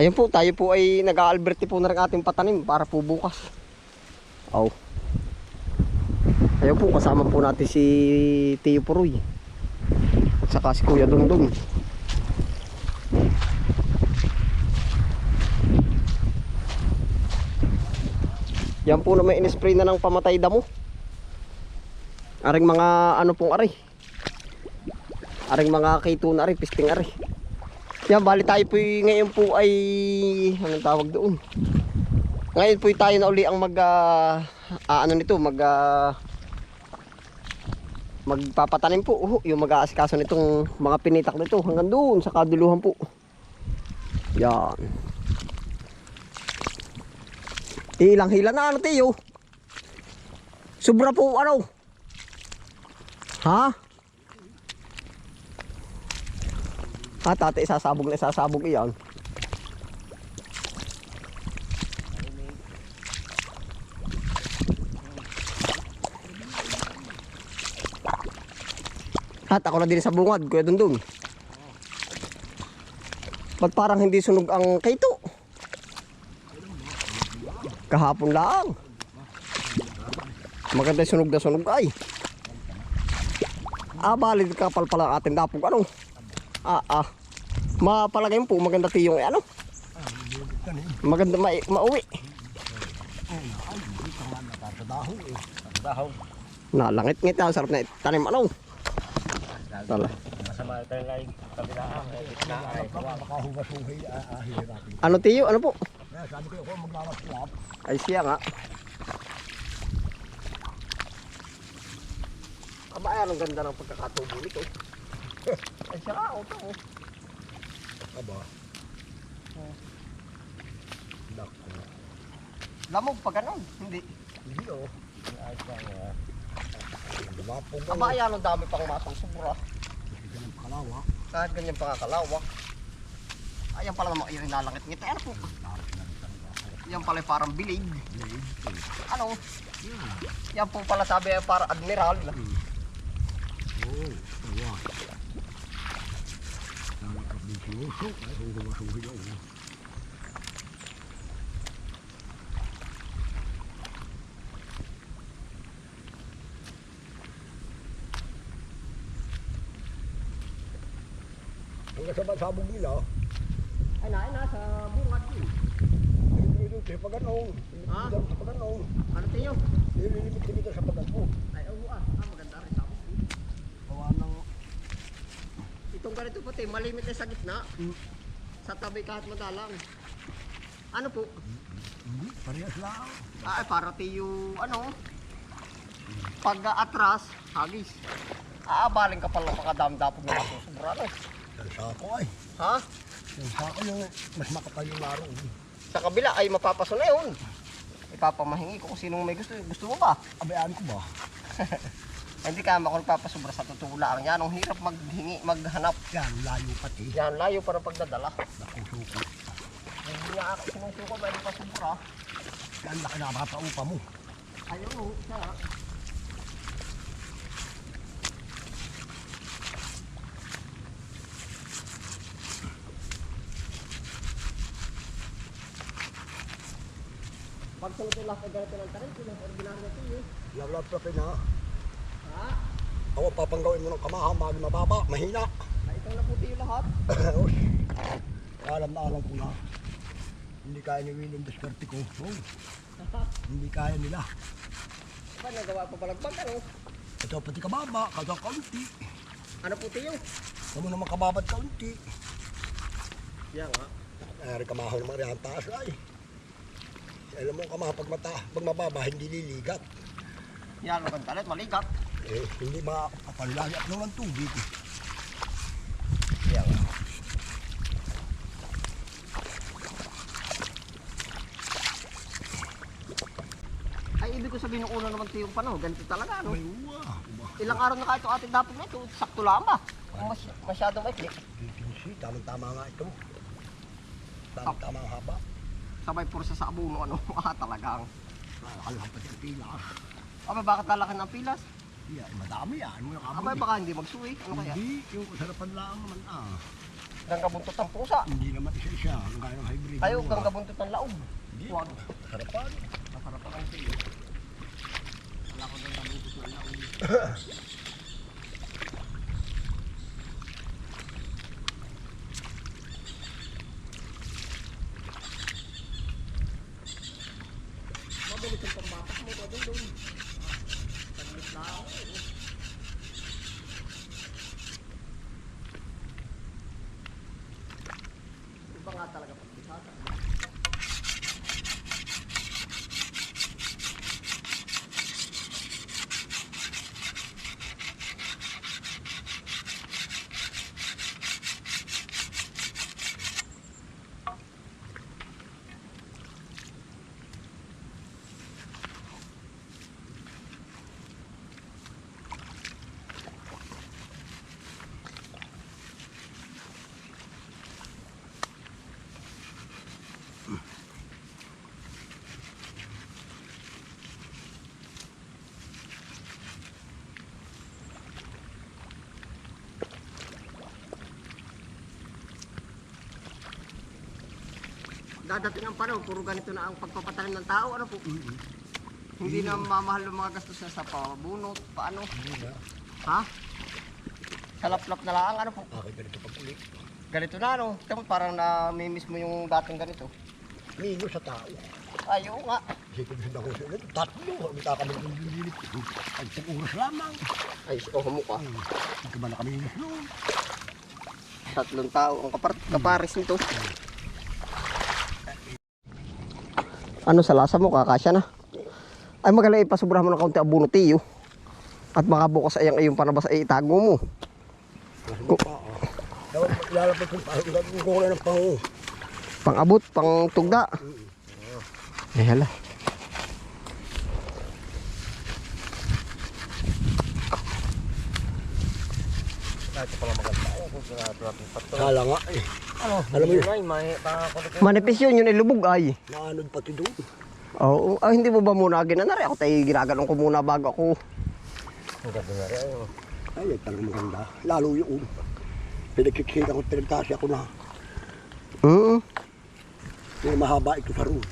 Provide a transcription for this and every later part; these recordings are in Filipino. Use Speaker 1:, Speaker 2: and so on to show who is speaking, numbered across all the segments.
Speaker 1: Ayun po, tayo po ay nag-aalberti po na rin ating patanim para po bukas. Aw. Ayun po, kasama po natin si Tio Puroy. At saka si Kuya Dungdung. Yan po na may in-spray na ng pamatay damo. Aring mga ano pong aray. Aring mga kaito na aray, pisting aray. Yan, bali tayo po ngayon po ay anong tawag doon. Ngayon po tayo na uli ang mag ah, ah, ano nito, mag ah, magpapatanim po. Uh, yung mag-aasikaso nitong mga pinitak nito hanggang doon sa kaduluhan po. Yan. Ilang hila na ano tiyo? Sobra po ano? Ha? Ha, tate, isasabog na isasabog iyan. Hat, ako na din sa bungad, kuya Dundong. Ba't parang hindi sunog ang kaito? Kahapon lang. Maganda sunog na sunog ay. Ah, balid kapal pala ating dapog ano. Ah, ah. Mapalagay mo po, maganda tiyong eh, ano. Maganda ma mauwi. Nalangit-ngit na, sarap na tanim ano. Tala. Ano tiyo? Ano po? Ay siya nga. Aba, ang ganda ng pagkakatubo nito. Ay siya nga, ito. Oh.
Speaker 2: Aba. Nako.
Speaker 1: Lamog pa ganun. Hindi.
Speaker 2: Hindi oh.
Speaker 3: ayos lang. ah.
Speaker 2: Lumapong
Speaker 1: Aba, ayan, ang dami pang matang subura.
Speaker 2: Hindi ng kalawa.
Speaker 1: Kahit ganyan pa kakalawak. Ayan pala naman yung inalangit ngiti. Ano po? Yan pala parang bilig. Ano? Yan po pala sabi ay para admiral.
Speaker 2: Oo. Awa. Nakakabisiyoso. Ay, hugas-huhay ako. Hanggang sa masabog nila,
Speaker 1: Ay na, sa bungad yun.
Speaker 2: hindi dito sa paganong.
Speaker 1: Ha?
Speaker 2: Hindi paganong.
Speaker 1: Ano tiyo?
Speaker 2: Nililibit ka dito sa paganong.
Speaker 1: Ay, oo ah. Ah, maganda rin sa akin.
Speaker 2: Kawa ng
Speaker 1: Puti, malimit ay sa gitna. Sa tabi kahit madalang. Ano po?
Speaker 2: hindi, parehas lang.
Speaker 1: Ah, ay, para tiyo, ano? Pag ah, atras, hagis. Aabalin ka pala makadam-dapog na masusubra, no?
Speaker 2: Ang sako ay.
Speaker 1: Ha?
Speaker 2: Yung sako yung mas makapal yung laro.
Speaker 1: Sa kabila ay mapapaso na yun. Ipapamahingi ko kung sinong may gusto. Gusto mo ba?
Speaker 2: Abayaan ko ba?
Speaker 1: Hindi ka ako nagpapasubra sa lang. Yan, ang hirap maghingi, maghanap.
Speaker 2: Yan, layo pati.
Speaker 1: Yan, layo para pagdadala.
Speaker 2: Nakusuko.
Speaker 1: Hindi nga ako sinusuko, may pasubra.
Speaker 2: Yan, laki na mapaupa mo.
Speaker 1: Ayaw, siya. Pag sunod yung lahat ay ganito ng tarin, sila ordinaryo ito eh.
Speaker 2: Lalap na pina. Ako papanggawin mo ng kamaha, magi mababa, mahina.
Speaker 1: Ay, itong naputi yung lahat.
Speaker 2: Uy, alam na alam ko na. Hindi kaya ni William Descarte ko. Oh, hindi kaya nila.
Speaker 1: Ba, nagawa pa balagbag, ano?
Speaker 2: Ito pati kababa, kasi kaunti.
Speaker 1: Ano puti yung?
Speaker 2: Kamu naman kababat kaunti.
Speaker 1: Yan nga.
Speaker 2: Ay, kamaha naman rin ang taas ay. Alam mo kamaha pag mata, pag mababa, hindi liligat.
Speaker 1: Yan, maganda ulit, maligat.
Speaker 2: Eh, hindi makapalagi at naman tubig.
Speaker 1: Yan nga. Ay, ibig ko sabihin nung una naman ito yung panahon, ganito talaga, ano?
Speaker 2: May uwa.
Speaker 1: Ilang araw na kahit ating dapog na ito, sakto lang ba? Mas, masyadong maikli.
Speaker 2: Titinsi, tamang-tama nga ito. Tamang-tama ang haba.
Speaker 1: Sabay pursa sa abuno, ano? Ah, talagang.
Speaker 2: Nakakalang pati ang pila.
Speaker 1: Aba, bakit lalaki ng pilas?
Speaker 2: Yeah, madami yan. Mo yung
Speaker 1: Abay, baka hindi magsuwi. Ano kaya?
Speaker 2: Hindi, yung kasarapan lang naman ah.
Speaker 1: Gangabuntot ng pusa.
Speaker 2: Hindi naman isa-isa. Ang kaya ng hybrid.
Speaker 1: Ayaw, gangabuntot ng laog.
Speaker 2: Hindi.
Speaker 1: Huwag.
Speaker 2: Harapan.
Speaker 1: Nakarapan ang tiyo. Wala ko gangabuntot ng laog. Mabilis ang pambatak mo ba doon เขา dadating ang panahon, puro ganito na ang pagpapatanim ng tao, ano po? Hindi na mamahal ng mga gastos na sa pabunot, paano? Ha? Salaplap na lang, ano po?
Speaker 2: Bakit ganito pag ulit?
Speaker 1: Ganito na, ano? Tama, parang namimiss mo yung dating ganito.
Speaker 2: Mino sa tao.
Speaker 1: Ay, oo nga.
Speaker 2: Isipin dako sa ulit. Tatlo. Ang kakabit ng lilit. Ang isang oras lamang.
Speaker 1: Ay, oh, mukha.
Speaker 2: Hindi ka ba nakaminis noon?
Speaker 1: Tatlong tao ang kapar kapares nito. Ano sa lasa mo, kakasya na? Ay, magaling ipasubrahan mo ng kaunti ang buno, tiyo. At baka bukas ayang ayong panabas ay itago mo.
Speaker 2: Ilalapit yung pa. Ang kukulay ng pango.
Speaker 1: Pang abot, pang tugda. Eh, hala.
Speaker 3: Pala. Ay, kung sinado
Speaker 2: Sala nga eh.
Speaker 3: Ano?
Speaker 2: Alam mo yun?
Speaker 3: Ay, may pangakulit ko.
Speaker 1: Manipis yun, yun ilubog ay.
Speaker 2: Naanod pati doon.
Speaker 1: Oo, ah, hindi mo ba muna ginanari? Ako tayo ginaganon ko muna bago ako.
Speaker 3: Ang ganda na rin. Ay,
Speaker 2: Ay, ay talagang maganda. Lalo yung pinagkikita ko, pinagkasya ko na.
Speaker 1: Mm.
Speaker 2: May mahaba ito sa roon.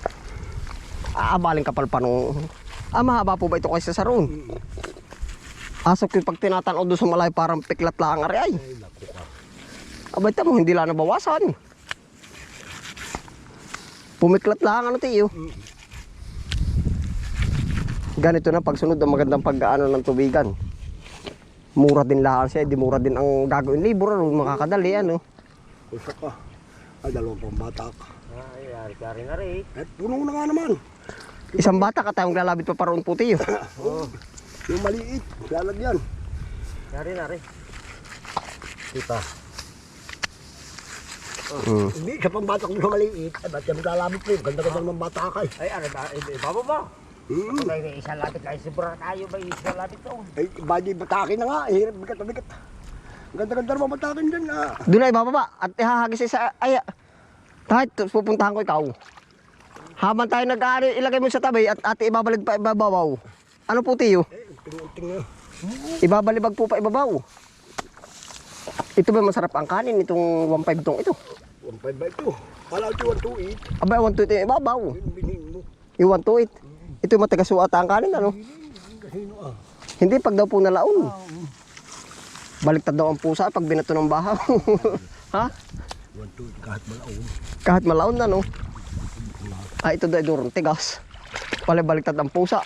Speaker 1: Aabaling kapal pa nung... Ah, mahaba po ba ito kaysa sa roon? Asok yung pag tinatanaw doon sa malay parang piklat lang ari ay.
Speaker 2: Ay, naku ka.
Speaker 1: Abay tamo, hindi lang nabawasan. Pumiklat lang ano tiyo. Ganito na pagsunod ang magandang pag-ano ng tubigan. Mura din lang siya, di mura din ang gagawin libro, ano, makakadali ano.
Speaker 2: Isa ka. Ay, dalawang pambata ka.
Speaker 3: ay, yari-yari na rin.
Speaker 2: Eh, puno na nga naman.
Speaker 1: Isang bata ka tayong lalabit pa paroon po tiyo.
Speaker 2: Yung maliit, lalagyan.
Speaker 3: Yari na rin. Kita.
Speaker 1: Mm.
Speaker 2: Hindi, sa pambata ko sa maliit. Ay, ba't yung maglalabit ko? Ganda-ganda naman bata ka eh.
Speaker 3: Ay, ano ba? Ibaba ba?
Speaker 2: Hmm.
Speaker 3: Kung may isang lapit kayo, sobra tayo ba isang lapit to?
Speaker 2: Ay, badi batakin na nga. Eh, bigat na bigat. Ganda-ganda naman batakin dyan ah.
Speaker 1: Doon ay bababa at ihahagis sa ay kahit pupuntahan ko ikaw. Habang tayo nag-aari, ilagay mo sa tabi at ate ibabalid pa ibabaw. Ano po tiyo?
Speaker 2: Eh, tingnan-tingnan.
Speaker 1: Ibabalibag po pa ibabaw. Ito ba masarap ang kanin itong 1.5 tong ito?
Speaker 2: 1.5 ba ito? Kala ko 128.
Speaker 1: Abay 1 to ito yung ibabaw.
Speaker 2: Yun bining mo.
Speaker 1: Yung 1 to 8. Ito yung matagasuat ang kanin ano?
Speaker 2: Kasino ah.
Speaker 1: Hindi pag daw po nalaon. Baliktad daw ang pusa pag binato ng bahaw. ha?
Speaker 2: 128 kahit malaon.
Speaker 1: Kahit malaon na no. Ah, ito daw durong tigas. Pala baliktad ang pusa.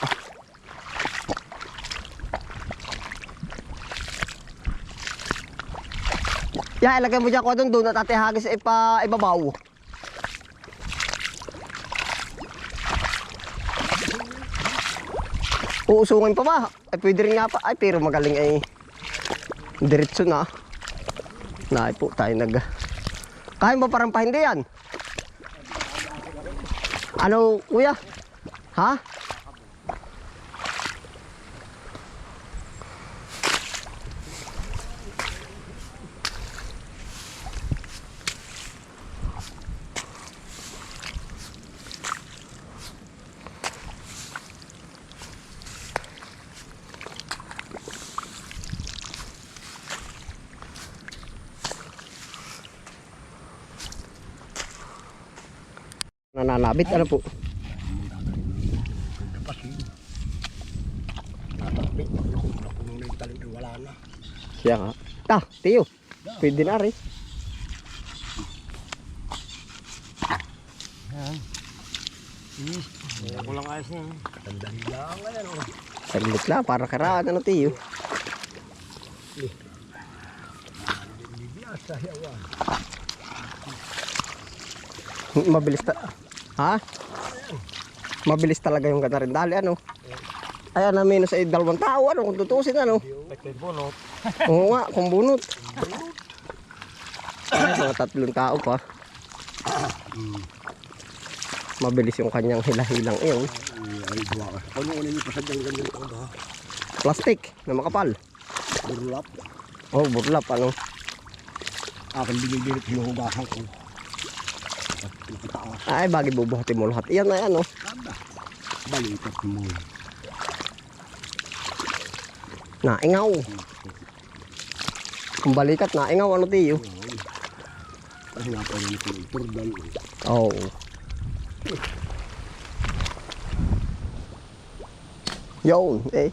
Speaker 1: Ya, ilagay mo dyan ko doon doon at ate hagis ipa ibabaw. Uusungin pa ba? Ay, pwede rin nga pa. Ay, pero magaling ay. Diretso na. Naay po tayo nag... Kaya mo parang pa hindi yan? Ano, kuya? Ha? Nananabit, ano po? Siya nga. Ta, tiyo. Pwede na rin.
Speaker 3: Ako lang ayos niya.
Speaker 2: Tandaan lang ngayon.
Speaker 1: Saglit lang, para karaan, ano tiyo. Mabilis ta... Ha? Mabilis talaga yung gana rin. Dali, ano? Ayan na minus ay dalawang tao, ano? Kung tutusin, ano?
Speaker 3: Bunot.
Speaker 1: Oo nga, kung bunot. Ay, mga tatlong tao pa. Mabilis yung kanyang hilahilang iyon.
Speaker 2: Ano ano yung pasadyang ganyan ko ba?
Speaker 1: Plastic na makapal.
Speaker 2: Burlap.
Speaker 1: Oh, burlap, ano?
Speaker 2: Akin binibilit hinuhugasan ko.
Speaker 1: Ay, bagay bubuhatin mo lahat. Iyan na yan, oh.
Speaker 2: Balikat mo.
Speaker 1: Naingaw. Kung balikat, naingaw, ano tiyo?
Speaker 2: Kasi nga pa rin ito. Turdan.
Speaker 1: Oo. Oh. Yun, eh.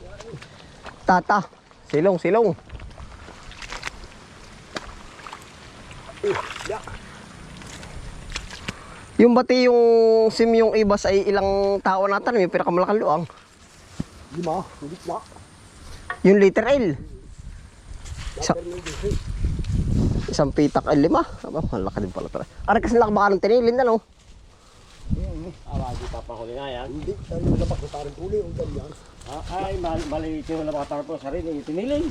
Speaker 1: Tata. Silong, silong. Yung bati yung sim yung ibas ay ilang tao natin, may pinakamalaking luang.
Speaker 2: Lima. Hindi na.
Speaker 1: Yung liter L. Isa, isang pitak ay lima. Aba, malaki din pala talaga. Ari kasi lang baka ng tinilin na no.
Speaker 3: Awa, di papahuli nga yan.
Speaker 2: Hindi. Ano na ba? Parang huli. Ang ganyan.
Speaker 3: Ah, ay, mal maliit yung nabatar po sa rin. Itinilin.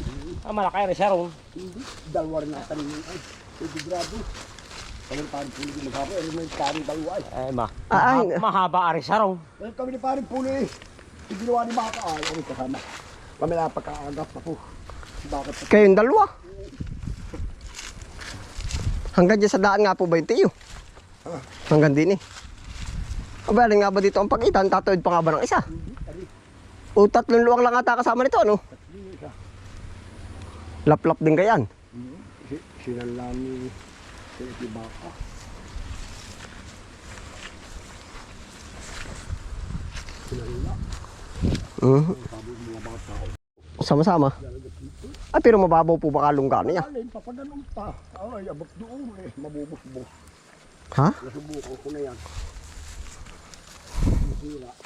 Speaker 3: Ah, malaki rin siya ron.
Speaker 2: Hindi. Dalawa rin natin yun. Ay. Hindi grado. Kami parang puli din maghapo. Ano na yung parang dalawa ay.
Speaker 3: Ay, ma.
Speaker 1: Ah,
Speaker 3: mahaba ari ron.
Speaker 2: Well, kami ni parang puli. Yung ginawa ni Baka. Ay, ano kasama. Kami na pagkaagap ako. Bakit?
Speaker 1: Kayong dalawa. Hanggang dyan sa daan nga po ba yung tiyo? Hanggang din eh. Aba, alin nga ba dito ang pagitan? Tatawid pa nga ba ng isa? O tatlong luwang lang ata kasama nito, ano? Lap-lap din kayan.
Speaker 2: Si, sinala ni si Baka. Mga bata.
Speaker 1: Sama-sama. Ay, pero mababaw po baka lungga niya.
Speaker 2: Alin, papaganong pa. Ay, abot doon eh. Mabubusbos.
Speaker 1: Ha?
Speaker 2: Nasubukan ko na yan.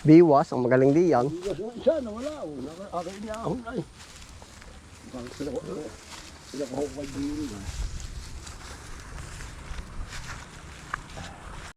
Speaker 1: Biwas, ang magaling di yan.
Speaker 2: Hindi kasi isa na wala. Oh. Naka- Akin niya ako ay. Bakit sila ko? Sila ko kay Diri.